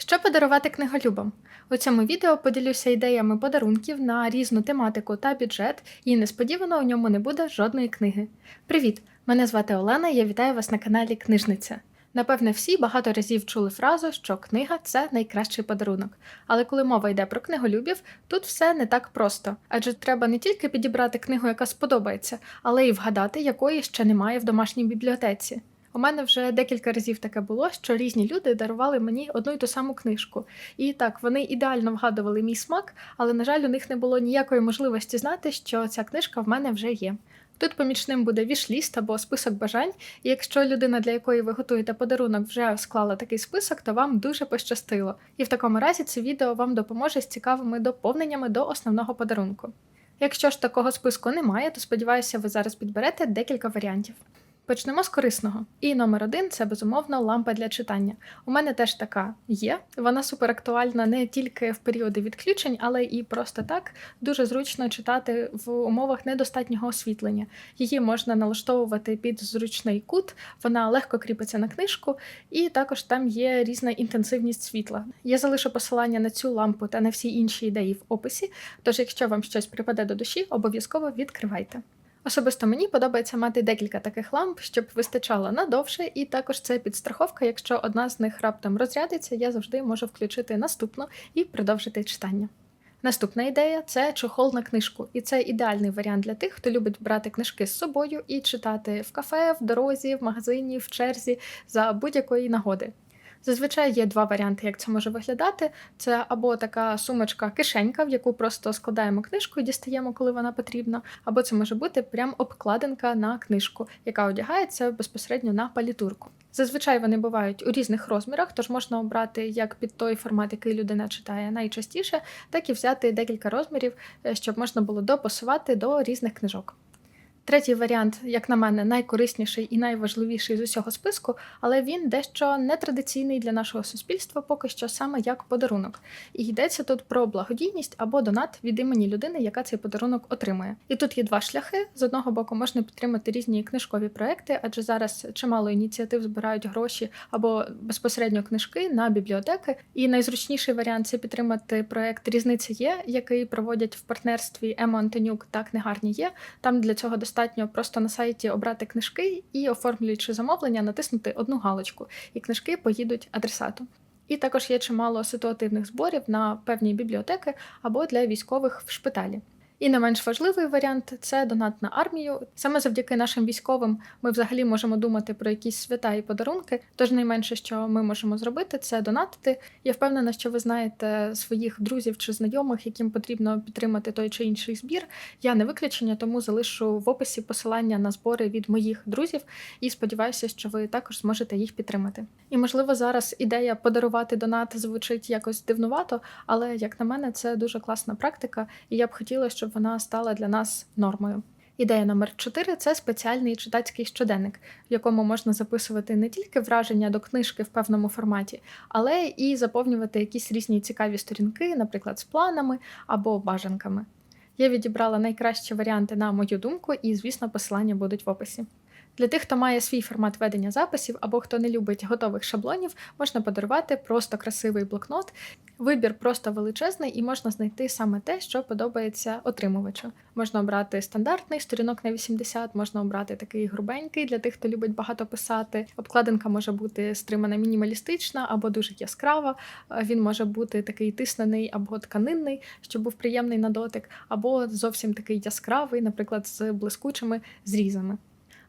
Що подарувати книголюбам? У цьому відео поділюся ідеями подарунків на різну тематику та бюджет, і несподівано у ньому не буде жодної книги. Привіт! Мене звати Олена, і я вітаю вас на каналі Книжниця. Напевне, всі багато разів чули фразу, що книга це найкращий подарунок. Але коли мова йде про книголюбів, тут все не так просто, адже треба не тільки підібрати книгу, яка сподобається, але й вгадати, якої ще немає в домашній бібліотеці. У мене вже декілька разів таке було, що різні люди дарували мені одну й ту саму книжку. І так, вони ідеально вгадували мій смак, але, на жаль, у них не було ніякої можливості знати, що ця книжка в мене вже є. Тут помічним буде вішліст або список бажань, і якщо людина, для якої ви готуєте подарунок, вже склала такий список, то вам дуже пощастило. І в такому разі це відео вам допоможе з цікавими доповненнями до основного подарунку. Якщо ж такого списку немає, то сподіваюся, ви зараз підберете декілька варіантів. Почнемо з корисного. І номер один це безумовно лампа для читання. У мене теж така є. Вона супер актуальна не тільки в періоди відключень, але і просто так дуже зручно читати в умовах недостатнього освітлення. Її можна налаштовувати під зручний кут, вона легко кріпиться на книжку, і також там є різна інтенсивність світла. Я залишу посилання на цю лампу та на всі інші ідеї в описі. Тож, якщо вам щось припаде до душі, обов'язково відкривайте. Особисто мені подобається мати декілька таких ламп, щоб вистачало надовше, і також це підстраховка. Якщо одна з них раптом розрядиться, я завжди можу включити наступну і продовжити читання. Наступна ідея це чохол на книжку, і це ідеальний варіант для тих, хто любить брати книжки з собою і читати в кафе, в дорозі, в магазині, в черзі за будь-якої нагоди. Зазвичай є два варіанти, як це може виглядати. Це або така сумочка-кишенька, в яку просто складаємо книжку і дістаємо, коли вона потрібна, або це може бути прям обкладинка на книжку, яка одягається безпосередньо на палітурку. Зазвичай вони бувають у різних розмірах, тож можна обрати як під той формат, який людина читає найчастіше, так і взяти декілька розмірів, е, щоб можна було допасувати до різних книжок. Третій варіант, як на мене, найкорисніший і найважливіший з усього списку, але він дещо нетрадиційний для нашого суспільства, поки що саме як подарунок. І йдеться тут про благодійність або донат від імені людини, яка цей подарунок отримує. І тут є два шляхи: з одного боку, можна підтримати різні книжкові проекти, адже зараз чимало ініціатив збирають гроші або безпосередньо книжки на бібліотеки. І найзручніший варіант це підтримати проект Різниця є, який проводять в партнерстві Ема Антонюк та книгарні є. Там для цього достатньо достатньо просто на сайті обрати книжки і, оформлюючи замовлення, натиснути одну галочку, і книжки поїдуть адресату. І також є чимало ситуативних зборів на певні бібліотеки або для військових в шпиталі. І не менш важливий варіант це донат на армію. Саме завдяки нашим військовим ми взагалі можемо думати про якісь свята і подарунки. Тож найменше, що ми можемо зробити, це донатити. Я впевнена, що ви знаєте своїх друзів чи знайомих, яким потрібно підтримати той чи інший збір. Я не виключення, тому залишу в описі посилання на збори від моїх друзів і сподіваюся, що ви також зможете їх підтримати. І можливо, зараз ідея подарувати донат звучить якось дивнувато, але як на мене, це дуже класна практика, і я б хотіла, щоб вона стала для нас нормою. Ідея номер 4 це спеціальний читацький щоденник, в якому можна записувати не тільки враження до книжки в певному форматі, але і заповнювати якісь різні цікаві сторінки, наприклад, з планами або бажанками. Я відібрала найкращі варіанти на мою думку, і, звісно, посилання будуть в описі. Для тих, хто має свій формат ведення записів або хто не любить готових шаблонів, можна подарувати просто красивий блокнот. Вибір просто величезний, і можна знайти саме те, що подобається отримувачу. Можна обрати стандартний сторінок на 80, можна обрати такий грубенький для тих, хто любить багато писати. Обкладинка може бути стримана мінімалістична або дуже яскрава. Він може бути такий тиснений або тканинний, щоб був приємний на дотик, або зовсім такий яскравий, наприклад, з блискучими зрізами.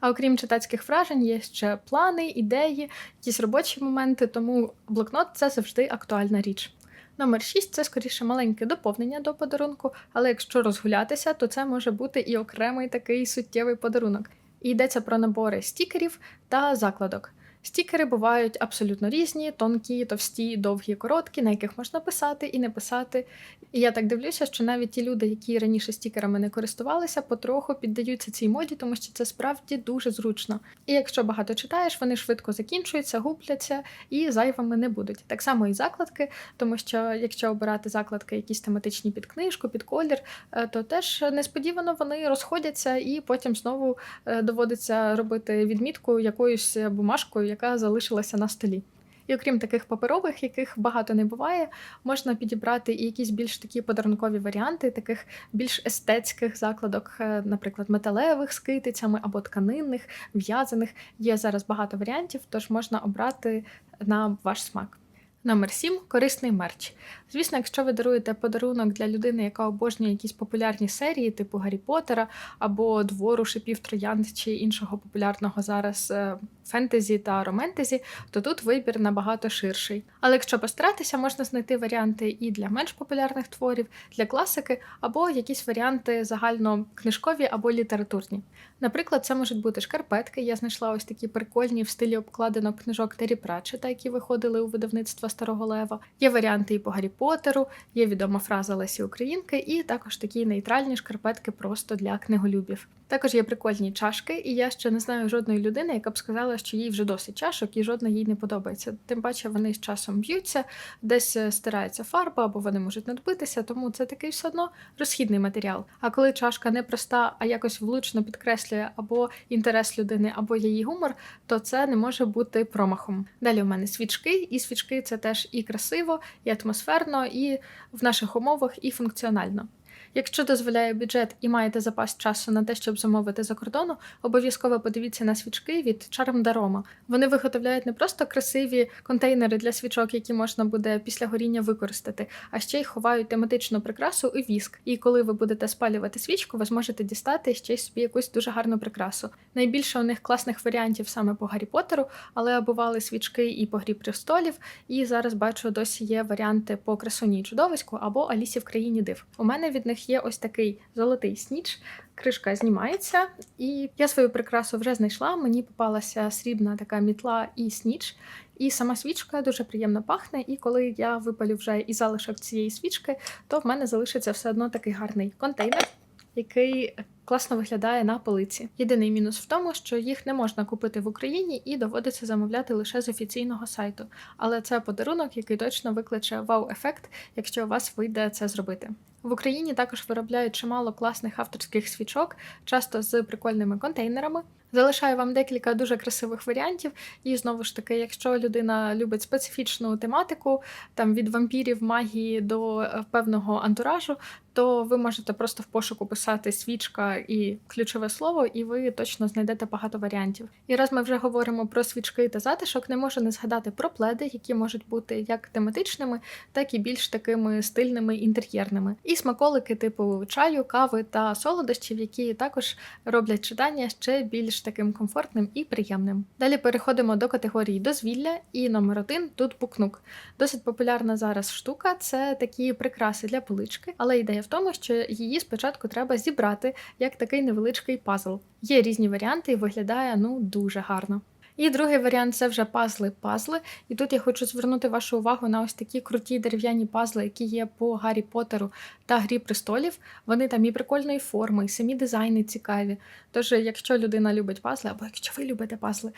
А окрім читацьких вражень, є ще плани, ідеї, якісь робочі моменти, тому блокнот це завжди актуальна річ. Номер 6 це скоріше маленьке доповнення до подарунку, але якщо розгулятися, то це може бути і окремий такий суттєвий подарунок. І йдеться про набори стікерів та закладок. Стікери бувають абсолютно різні: тонкі, товсті, довгі, короткі, на яких можна писати і не писати. І я так дивлюся, що навіть ті люди, які раніше стікерами не користувалися, потроху піддаються цій моді, тому що це справді дуже зручно. І якщо багато читаєш, вони швидко закінчуються, губляться і зайвими не будуть. Так само і закладки, тому що якщо обирати закладки, якісь тематичні під книжку, під колір, е, то теж несподівано вони розходяться, і потім знову е, доводиться робити відмітку якоюсь бумажкою яка залишилася на столі. І окрім таких паперових, яких багато не буває, можна підібрати і якісь більш такі подарункові варіанти, таких більш естетських закладок, е, наприклад, металевих з китицями або тканинних, в'язаних. Є зараз багато варіантів, тож можна обрати на ваш смак. Номер 7 корисний мерч. Звісно, якщо ви даруєте подарунок для людини, яка обожнює якісь популярні серії, типу Гаррі Поттера або двору шипів троянд чи іншого популярного зараз е, фентезі та романтезі, то тут вибір набагато ширший. Але якщо постаратися, можна знайти варіанти і для менш популярних творів, для класики, або якісь варіанти загально книжкові або літературні. Наприклад, це можуть бути шкарпетки. Я знайшла ось такі прикольні в стилі обкладинок книжок Террі Пратчета, які виходили у видавництва Старого Лева. Є варіанти і по Гаррі Поттеру, є відома фраза Лесі Українки, і також такі нейтральні шкарпетки просто для книголюбів. Також є прикольні чашки, і я ще не знаю жодної людини, яка б сказала, що їй вже досить чашок і жодна їй не подобається. Тим паче вони з часом б'ються, десь е, стирається фарба, або вони можуть надбитися, тому це такий все одно розхідний матеріал. А коли чашка не проста, а якось влучно підкреслює або інтерес людини, або її гумор, то це не може бути промахом. Далі у мене свічки, і свічки це теж і красиво, і атмосферно, і в наших умовах, і функціонально. Якщо дозволяє бюджет і маєте запас часу на те, щоб замовити за кордону, обов'язково подивіться на свічки від Charm Daroma. Вони виготовляють не просто красиві контейнери для свічок, які можна буде після горіння використати, а ще й ховають тематичну прикрасу і віск. І коли ви будете спалювати свічку, ви зможете дістати ще й собі якусь дуже гарну прикрасу. Найбільше у них класних варіантів саме по Гаррі Поттеру, але бували свічки і по грі престолів. І зараз бачу, досі є варіанти по красуні і чудовиську або Алісі в країні див. У мене від них є ось такий золотий сніч. Кришка знімається, і я свою прикрасу вже знайшла. Мені попалася срібна така мітла і сніч. І сама свічка дуже приємно пахне. І коли я випалю вже і залишок цієї свічки, то в мене залишиться все одно такий гарний контейнер, який класно виглядає на полиці. Єдиний мінус в тому, що їх не можна купити в Україні і доводиться замовляти лише з офіційного сайту. Але це подарунок, який точно викличе вау-ефект, якщо у вас вийде це зробити. В Україні також виробляють чимало класних авторських свічок, часто з прикольними контейнерами. Залишаю вам декілька дуже красивих варіантів. І знову ж таки, якщо людина любить специфічну тематику, там від вампірів, магії до е, певного антуражу, то ви можете просто в пошуку писати свічка і ключове слово, і ви точно знайдете багато варіантів. І раз ми вже говоримо про свічки та затишок, не можу не згадати про пледи, які можуть бути як тематичними, так і більш такими стильними інтер'єрними. І смаколики типу чаю, кави та солодощів, які також роблять читання ще більш таким комфортним і приємним. Далі переходимо до категорії дозвілля, і номер один тут букнук. Досить популярна зараз штука це такі прикраси для полички, але ідея в тому, що її спочатку треба зібрати як такий невеличкий пазл. Є різні варіанти і виглядає ну дуже гарно. І другий варіант це вже пазли-пазли. І тут я хочу звернути вашу увагу на ось такі круті дерев'яні пазли, які є по Гаррі Поттеру та Грі престолів. Вони там і прикольної форми, і самі дизайни цікаві. Тож, якщо людина любить пазли, або якщо ви любите пазли,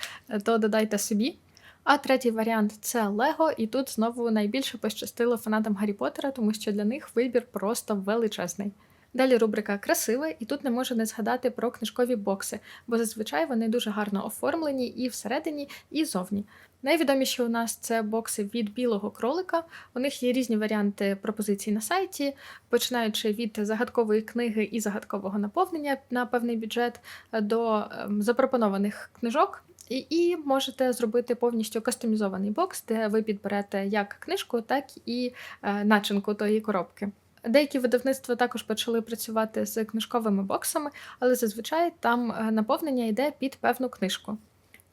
то додайте собі. А третій варіант це Лего, і тут знову найбільше пощастило фанатам Гаррі Поттера, тому що для них вибір просто величезний. Далі рубрика Красиве, і тут не можу не згадати про книжкові бокси, бо зазвичай вони дуже гарно оформлені і всередині, і зовні. Найвідоміші у нас це бокси від білого кролика. У них є різні варіанти пропозицій на сайті, починаючи від загадкової книги і загадкового наповнення на певний бюджет до ем, запропонованих книжок. І, і можете зробити повністю кастомізований бокс, де ви підберете як книжку, так і е, начинку тої коробки. Деякі видавництва також почали працювати з книжковими боксами, але зазвичай там е, наповнення йде під певну книжку.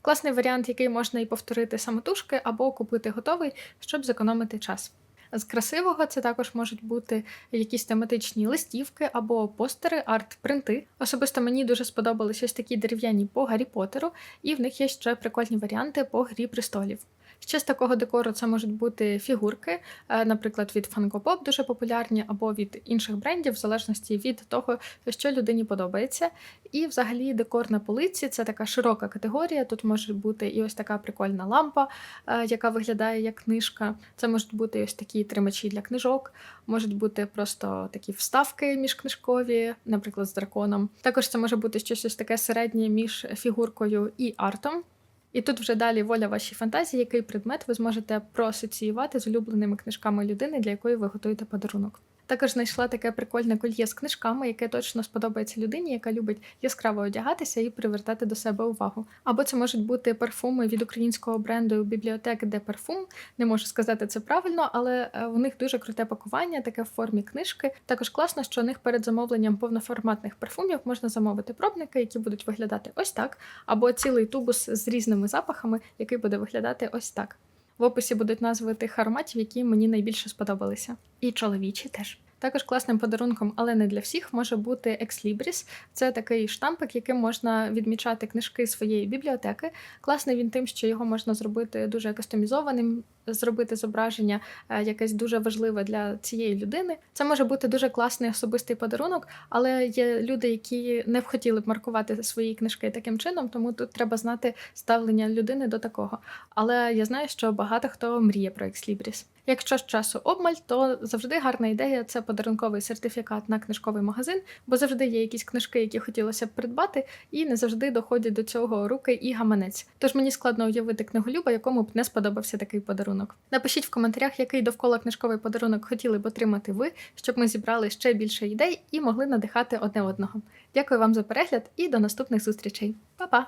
Класний варіант, який можна і повторити самотужки, або купити готовий, щоб зекономити час. З красивого це також можуть бути якісь тематичні листівки або постери, арт-принти. Особисто мені дуже сподобались ось такі дерев'яні по Гаррі Поттеру, і в них є ще прикольні варіанти по Грі престолів. Ще з такого декору це можуть бути фігурки, е, наприклад, від Funko Pop дуже популярні, або від інших брендів, в залежності від того, що людині подобається. І взагалі декор на полиці це така широка категорія. Тут може бути і ось така прикольна лампа, е, яка виглядає як книжка. Це можуть бути ось такі тримачі для книжок, можуть бути просто такі вставки міжкнижкові, наприклад, з драконом. Також це може бути щось ось таке середнє між фігуркою і артом. І тут вже далі воля вашій фантазії, який предмет ви зможете проасоціювати з улюбленими книжками людини, для якої ви готуєте подарунок. Також знайшла таке прикольне кольє з книжками, яке точно сподобається людині, яка любить яскраво одягатися і привертати до себе увагу. Або це можуть бути парфуми від українського бренду бібліотеки де парфум. Не можу сказати це правильно, але е, у них дуже круте пакування, таке в формі книжки. Також класно, що у них перед замовленням повноформатних парфумів можна замовити пробники, які будуть виглядати ось так, або цілий тубус з різними запахами, який буде виглядати ось так. В описі будуть назви тих ароматів, які мені найбільше сподобалися. І чоловічі теж. Також класним подарунком, але не для всіх, може бути Libris. Це такий штампик, яким можна відмічати книжки своєї бібліотеки. Класний він тим, що його можна зробити дуже кастомізованим, зробити зображення е, якесь дуже важливе для цієї людини. Це може бути дуже класний особистий подарунок, але є люди, які не б хотіли б маркувати свої книжки таким чином, тому тут треба знати ставлення людини до такого. Але я знаю, що багато хто мріє про Libris. Якщо ж часу обмаль, то завжди гарна ідея це подарунковий сертифікат на книжковий магазин, бо завжди є якісь книжки, які хотілося б придбати, і не завжди доходять до цього руки і гаманець. Тож мені складно уявити книголюба, якому б не сподобався такий подарунок. Напишіть в коментарях, який довкола книжковий подарунок хотіли б отримати ви, щоб ми зібрали ще більше ідей і могли надихати одне одного. Дякую вам за перегляд і до наступних зустрічей. Па-па!